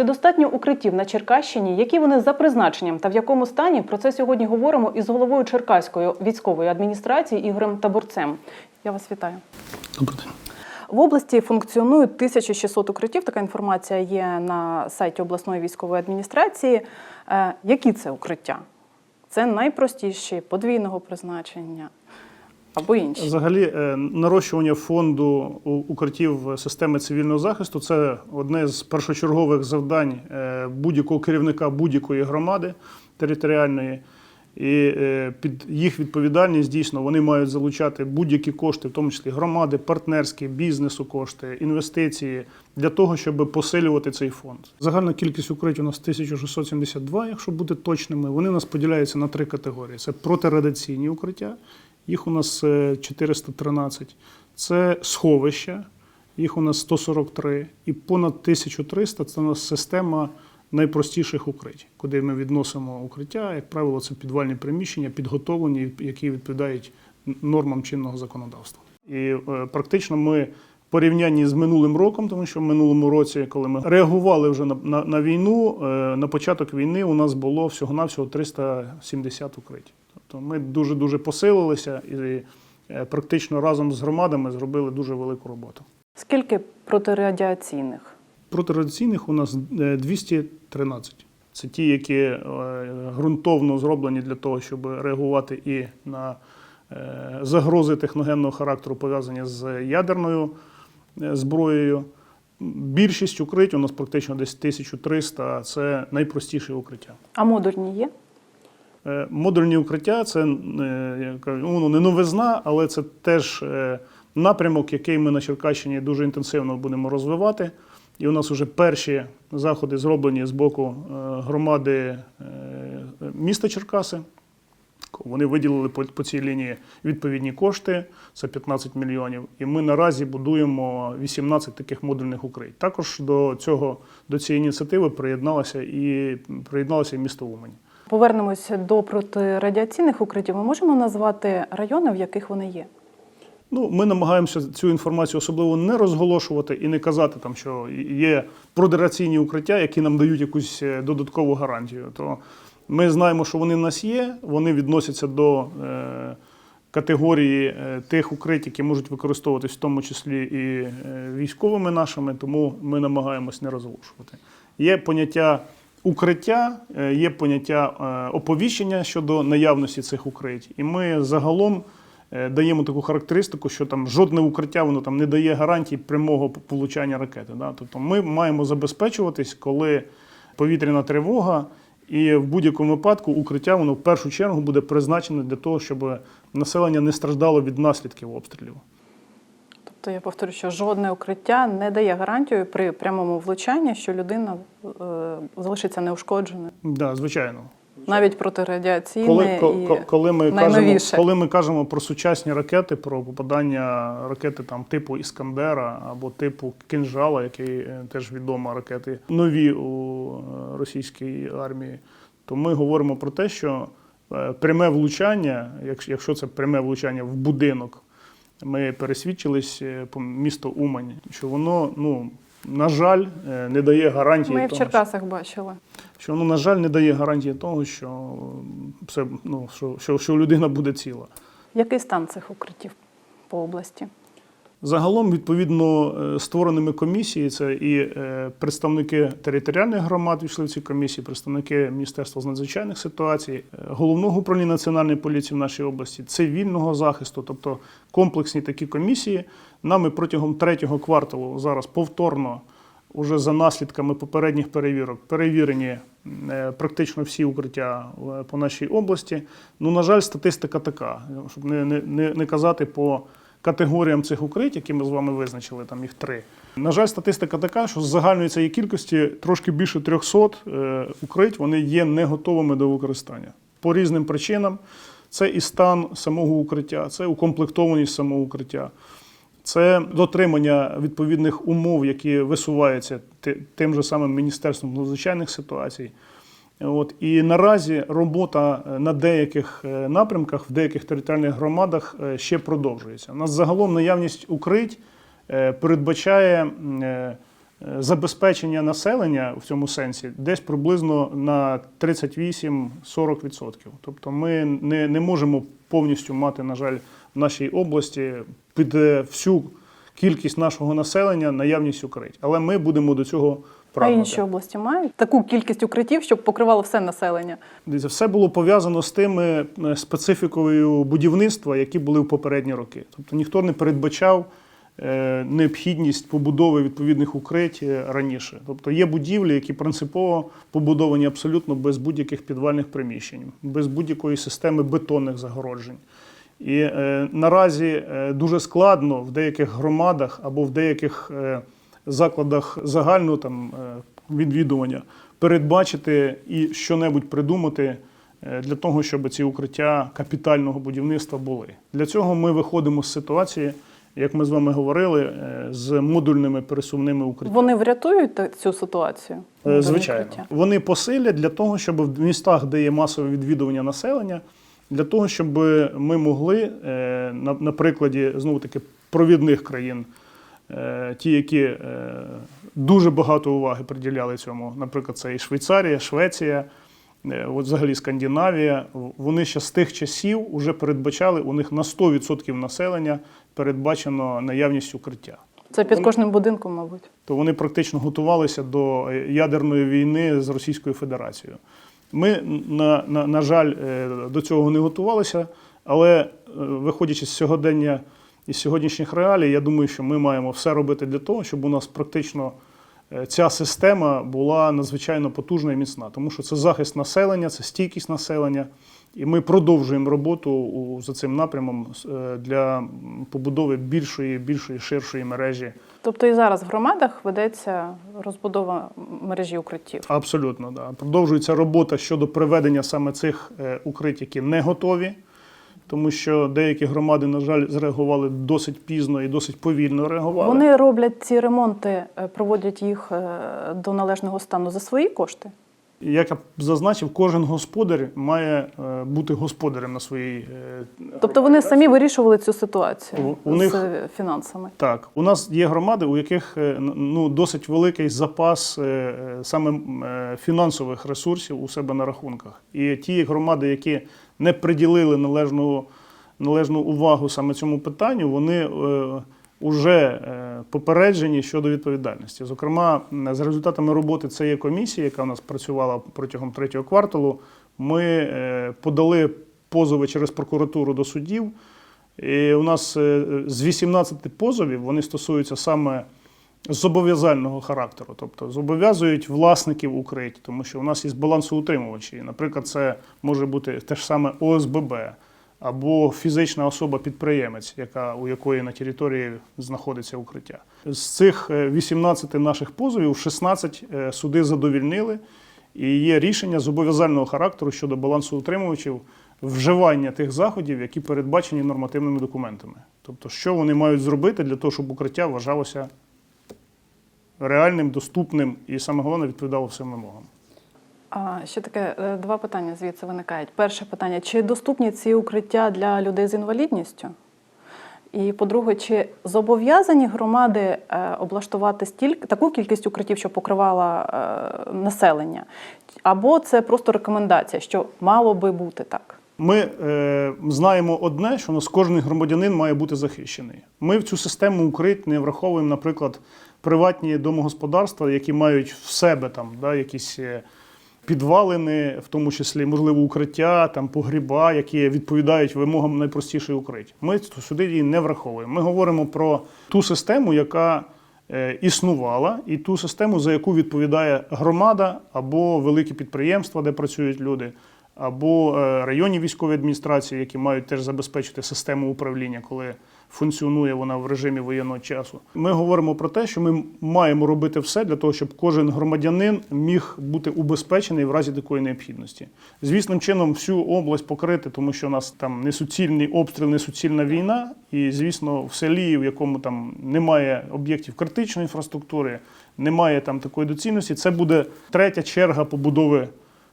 Чи достатньо укриттів на Черкащині? Які вони за призначенням та в якому стані? Про це сьогодні говоримо із головою Черкаської військової адміністрації Ігорем Табурцем. Я вас вітаю. Добрий день. В області функціонують 1600 укриттів. Така інформація є на сайті обласної військової адміністрації. Е, які це укриття? Це найпростіші подвійного призначення або інші. Взагалі, е, нарощування фонду укриттів системи цивільного захисту це одне з першочергових завдань е, будь-якого керівника будь-якої громади територіальної. І е, під їх відповідальність дійсно вони мають залучати будь-які кошти, в тому числі громади, партнерські, бізнесу кошти, інвестиції для того, щоб посилювати цей фонд. Загальна кількість укриттів у нас 1672, якщо бути точними. Вони у нас поділяються на три категорії: це протирадіаційні укриття, їх у нас е, 413, це сховища, їх у нас 143, і понад 1300 це у нас система найпростіших укриттів, куди ми відносимо укриття. Як правило, це підвальні приміщення, підготовлені, які відповідають нормам чинного законодавства. І е, практично ми. в Порівнянні з минулим роком, тому що в минулому році, коли ми реагували вже на, на, на війну, е, на початок війни у нас було всього-навсього 370 укриттів. Тобто ми дуже дуже посилилися і е, практично разом з громадами зробили дуже велику роботу. Скільки протирадіаційних? Протирадіаційних у нас е, 213. Це ті, які е, ґрунтовно зроблені для того, щоб реагувати і на е, загрози техногенного характеру, пов'язані з ядерною е, зброєю. Більшість укриттів у нас практично десь 1300 це найпростіше укриття. А модульні є? Е, Модульні укриття це е, ну, не новизна, але це теж е, напрямок, який ми на Черкащині дуже інтенсивно будемо розвивати. І у нас вже перші заходи зроблені з боку громади міста Черкаси. Вони виділили по, цій лінії відповідні кошти, це 15 мільйонів. І ми наразі будуємо 18 таких модульних укриттів. Також до цього до цієї ініціативи приєдналося і приєдналося і місто Умань. Повернемося до протирадіаційних укриттів. Ми можемо назвати райони, в яких вони є. Ну, ми намагаємося цю інформацію особливо не розголошувати і не казати, там, що є продераційні укриття, які нам дають якусь е, додаткову гарантію. То ми знаємо, що вони в нас є, вони відносяться до е, категорії е, тих укриттів, які можуть використовуватись в тому числі і е, військовими нашими, тому ми намагаємось не розголошувати. Є поняття укриття, е, є поняття е, оповіщення щодо наявності цих укриттів. І ми загалом е, даємо таку характеристику, що там жодне укриття воно там не дає гарантій прямого получання ракети. Да? Тобто ми маємо забезпечуватись, коли повітряна тривога, і в будь-якому випадку укриття воно в першу чергу буде призначене для того, щоб населення не страждало від наслідків обстрілів. Тобто я повторю, що жодне укриття не дає гарантію при прямому влучанні, що людина е, залишиться неушкодженою. Да, звичайно. Навіть протирадіаційне Коли, і коли, ми кажемо, коли ми кажемо про сучасні ракети, про попадання ракети там, типу Іскандера або типу Кінжала, який е, теж відома ракети нові у е, російській армії, то ми говоримо про те, що пряме влучання, якщо це пряме влучання в будинок, ми пересвідчились е, по місту Умань, що воно, ну, на жаль, е, не дає гарантії. Ми того, в Черкасах що- бачили. що воно, на жаль, не дає гарантії того, що, все, ну, що, що, що людина буде ціла. Який стан цих укриттів по області? Загалом, відповідно, е, створеними комісії, це і е, представники територіальних громад війшли в ці комісії, представники Міністерства з надзвичайних ситуацій, е, головного управління національної поліції в нашій області, цивільного захисту, тобто комплексні такі комісії. Нами протягом третього кварталу зараз повторно, уже за наслідками попередніх перевірок, перевірені практично всі укриття по нашій області. Ну, на жаль, статистика така, щоб не, не, не казати по категоріям цих укриттів, які ми з вами визначили, там їх три. На жаль, статистика така, що з загальної цієї кількості трошки більше 300 е, укриттів вони є не готовими до використання по різним причинам. Це і стан самого укриття, це укомплектованість самого укриття, це дотримання відповідних умов, які висуваються тим же самим Міністерством надзвичайних ситуацій. От і наразі робота е, на деяких е, напрямках, в деяких територіальних громадах е, ще продовжується. У нас загалом наявність укрить передбачає забезпечення населення в цьому сенсі десь приблизно на 38-40%. Тобто ми не, не можемо повністю мати, на жаль, в нашій області під всю кількість нашого населення наявність укриття. Але ми будемо до цього А інші області мають таку кількість укриттів, щоб покривало все населення. Дивіться, Все було пов'язано з тими е, специфікою будівництва, які були в попередні роки. Тобто ніхто не передбачав е, необхідність побудови відповідних укрить е, раніше. Тобто є будівлі, які принципово побудовані абсолютно без будь-яких підвальних приміщень, без будь-якої системи бетонних загороджень. І е, наразі е, дуже складно в деяких громадах або в деяких е, закладах загального там, е, відвідування передбачити і що-небудь придумати е, для того, щоб ці укриття капітального будівництва були. Для цього ми виходимо з ситуації, як ми з вами говорили, е, з модульними пересувними укриттями. Вони врятують цю ситуацію? Звичайно, укриття? вони посилять для того, щоб в містах, де є масове відвідування населення, для того, щоб ми могли на, прикладі знову таки провідних країн, ті, які е, дуже багато уваги приділяли цьому, наприклад, це і Швейцарія, Швеція. е, От взагалі Скандинавія, вони ще з тих часів вже передбачали, у них на 100% населення передбачено наявність укриття Це під кожним будинком, мабуть. то вони практично готувалися до е, ядерної війни з Російською Федерацією. Ми, на, на, на жаль, е, до цього не готувалися, але е, виходячи з сьогодення і з сьогоднішніх реалій, я думаю, що ми маємо все робити для того, щоб у нас практично е, ця система була надзвичайно потужна і міцна, тому що це захист населення, це стійкість населення. І ми продовжуємо роботу за цим напрямом е, для побудови більшої, більшої, ширшої мережі Тобто і зараз в громадах ведеться розбудова мережі укриттів. Абсолютно, да. Продовжується робота щодо приведення саме цих е, укрить, які не готові, тому що деякі громади, на жаль, зреагували досить пізно і досить повільно реагували. Вони роблять ці ремонти, е, проводять їх е, до належного стану за свої кошти. Як я зазначив, кожен господар має е, бути господарем на своїй. Тобто вони самі вирішували цю ситуацію У- у з них- фінансами. Так, у нас є громади, у яких ну, досить великий запас саме фінансових ресурсів у себе на рахунках. І ті громади, які не приділили належну, належну увагу саме цьому питанню, вони вже е, попереджені щодо відповідальності. Зокрема, за результатами роботи цієї комісії, яка у нас працювала протягом третього кварталу, ми е, подали позови через прокуратуру до судів. І у нас е, з 18 позовів вони стосуються саме зобов'язального характеру, тобто зобов'язують власників укриття, тому що у нас є балансоутримувачі. Наприклад, це може бути те ж саме ОСББ або фізична особа-підприємець, яка, у якої на території знаходиться укриття. З цих е, 18 наших позовів 16 е, суди задовільнили, і є рішення зобов'язального характеру щодо балансоутримувачів вживання тих заходів, які передбачені нормативними документами. Тобто, що вони мають зробити для того, щоб укриття вважалося реальним, доступним і саме головне відповідало всім вимогам. А ще таке е, два питання звідси виникають. Перше питання: чи доступні ці укриття для людей з інвалідністю? І по-друге, чи зобов'язані громади е, облаштувати стільки таку кількість укриттів, що покривала е, населення? Або це просто рекомендація, що мало би бути так? Ми е, знаємо одне, що у нас кожен громадянин має бути захищений. Ми в цю систему укрить не враховуємо, наприклад, приватні домогосподарства, які мають в себе там да, якісь е, підвалини, в тому числі, можливо, укриття, там погріба, які відповідають вимогам найпростішої укриття. Ми сюди її не враховуємо. Ми говоримо про ту систему, яка е, існувала, і ту систему, за яку відповідає громада або великі підприємства, де працюють люди, або е, районні військові адміністрації, які мають теж забезпечити систему управління, коли функціонує вона в режимі воєнного часу. Ми говоримо про те, що ми маємо робити все для того, щоб кожен громадянин міг бути убезпечений в разі такої необхідності. Звісним чином, всю область покрити, тому що у нас там несуцільний обстріл, несуцільна війна, і звісно, в селі, в якому там немає об'єктів критичної інфраструктури, немає там такої доцільності, це буде третя черга побудови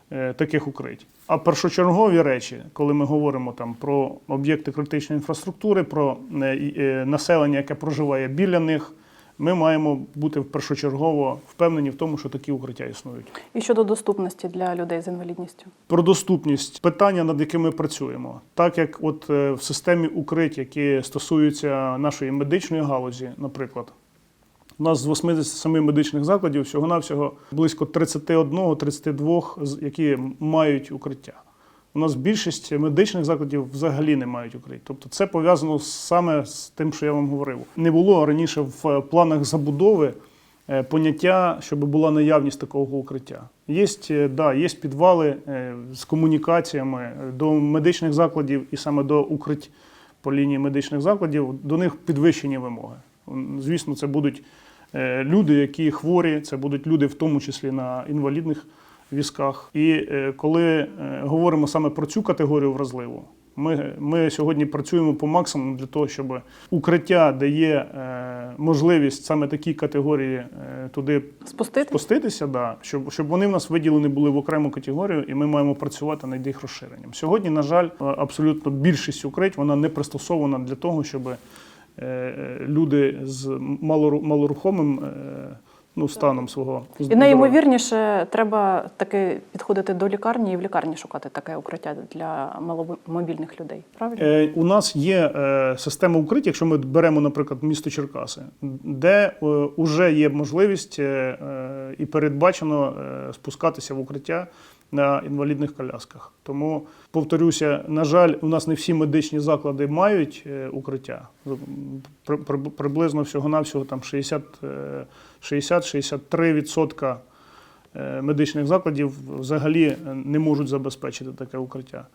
таких укрить. А першочергові речі, коли ми говоримо там про об'єкти критичної інфраструктури, про е, е, населення, яке проживає біля них, ми маємо бути першочергово впевнені в тому, що такі укриття існують. І щодо доступності для людей з інвалідністю. Про доступність питання, над якими ми працюємо, так як от е, в системі укриття, які стосуються нашої медичної галузі, наприклад. У нас з 87 медичних закладів всього-навсього близько 31-32, з- які мають укриття. У нас більшість медичних закладів взагалі не мають укриття. Тобто це пов'язано саме з тим, що я вам говорив. Не було раніше в планах забудови е, поняття, щоб була наявність такого укриття. Є, е, да, є підвали е, з комунікаціями до медичних закладів і саме до укриття по лінії медичних закладів, до них підвищені вимоги. Звісно, це будуть люди, які хворі, це будуть люди, в тому числі на інвалідних візках. І е, коли е, говоримо саме про цю категорію вразливу, ми, ми сьогодні працюємо по максимуму для того, щоб укриття, де є е, можливість саме такій категорії е, туди Спустити? спуститися, да, щоб, щоб вони в нас виділені були в окрему категорію, і ми маємо працювати над їх розширенням. Сьогодні, на жаль, е, абсолютно більшість укрить вона не пристосована для того, щоб е, е, люди з малору- малорухомим е, ну, станом свого І найімовірніше треба таки підходити до лікарні і в лікарні шукати таке укриття для маломобільних людей. Правильно? Е, У нас є е, система укриття, якщо ми беремо, наприклад, місто Черкаси, де вже є можливість е, е, і передбачено е, спускатися в укриття на інвалідних колясках. Тому повторюся, на жаль, у нас не всі медичні заклади мають е, укриття. При- при- Приблизно всього-навсього там 60, е, 60-63% е, медичних закладів взагалі не можуть забезпечити таке укриття.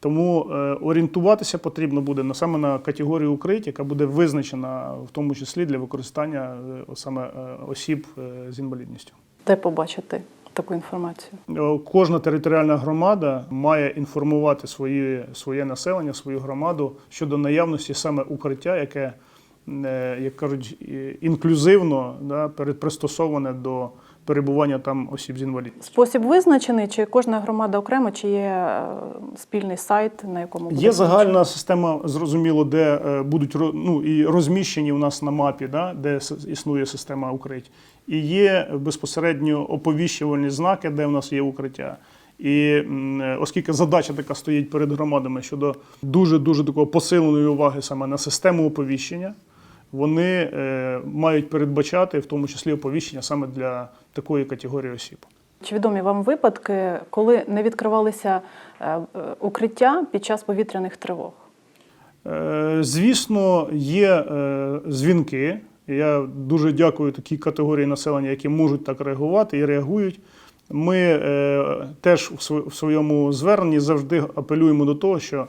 Тому орієнтуватися потрібно буде саме на категорію укриття, яка буде визначена в тому числі для використання саме осіб з інвалідністю. Де побачити таку інформацію? Е, Кожна територіальна громада має інформувати свої, своє населення, свою громаду щодо наявності саме укриття, яке, е, як кажуть, інклюзивно да, пристосоване до перебування там осіб з інвалідністю. Спосіб визначений, чи кожна громада окремо, чи є е, спільний сайт, на якому буде Є загальна система, зрозуміло, де е, будуть ну, і розміщені у нас на мапі, да, де існує система укриття. І є безпосередньо оповіщувальні знаки, де в нас є укриття. І е, оскільки задача така стоїть перед громадами щодо дуже дуже такого посиленої уваги саме на систему оповіщення, вони мають передбачати в тому числі оповіщення саме для такої категорії осіб. Чи відомі вам випадки, коли не відкривалися е, укриття під час повітряних тривог? Е, Звісно, є е, дзвінки. Я дуже дякую такій категорії населення, які можуть так реагувати і реагують. Ми е, теж в своєму зверненні завжди апелюємо до того, що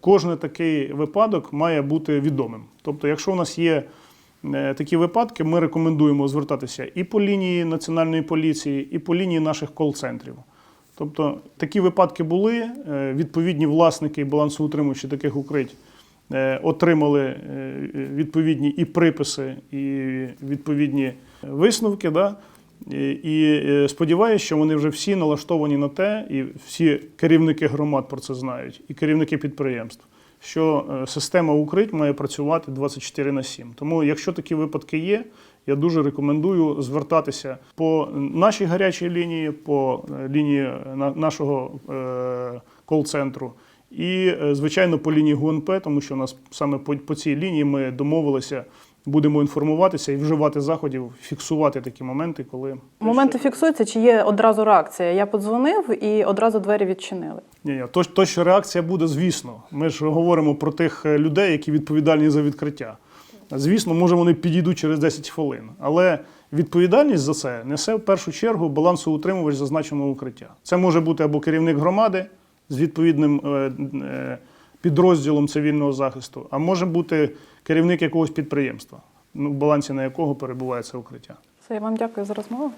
кожен такий випадок має бути відомим. Тобто, якщо у нас є такі випадки, ми рекомендуємо звертатися і по лінії національної поліції, і по лінії наших кол-центрів. Тобто такі випадки були. е, Відповідні власники і балансоутримувачі таких укрить е, отримали е, відповідні і приписи, і відповідні висновки. Да? І, е, сподіваюся, що вони вже всі налаштовані на те, і всі керівники громад про це знають, і керівники підприємств, що е, система укрить має працювати 24 на 7. Тому, якщо такі випадки є, я дуже рекомендую звертатися по нашій гарячій лінії, по е, лінії е, на- нашого кол-центру. І, звичайно, по лінії ГУНП, тому що у нас саме по цій лінії ми домовилися, будемо інформуватися і вживати заходів, фіксувати такі моменти, коли Моменти фіксуються, чи є одразу реакція? Я подзвонив і одразу двері відчинили. Ні, ні, то, то, що реакція буде, звісно. Ми ж говоримо про тих е, людей, які відповідальні за відкриття. Звісно, може, вони підійдуть через 10 хвилин. Але відповідальність за це несе в першу чергу балансоутримувач зазначеного укриття. Це може бути або керівник громади з відповідним е, е, підрозділом цивільного захисту, а може бути керівник якогось підприємства, ну, в балансі на якого перебуває це укриття. Все, я вам дякую за розмову.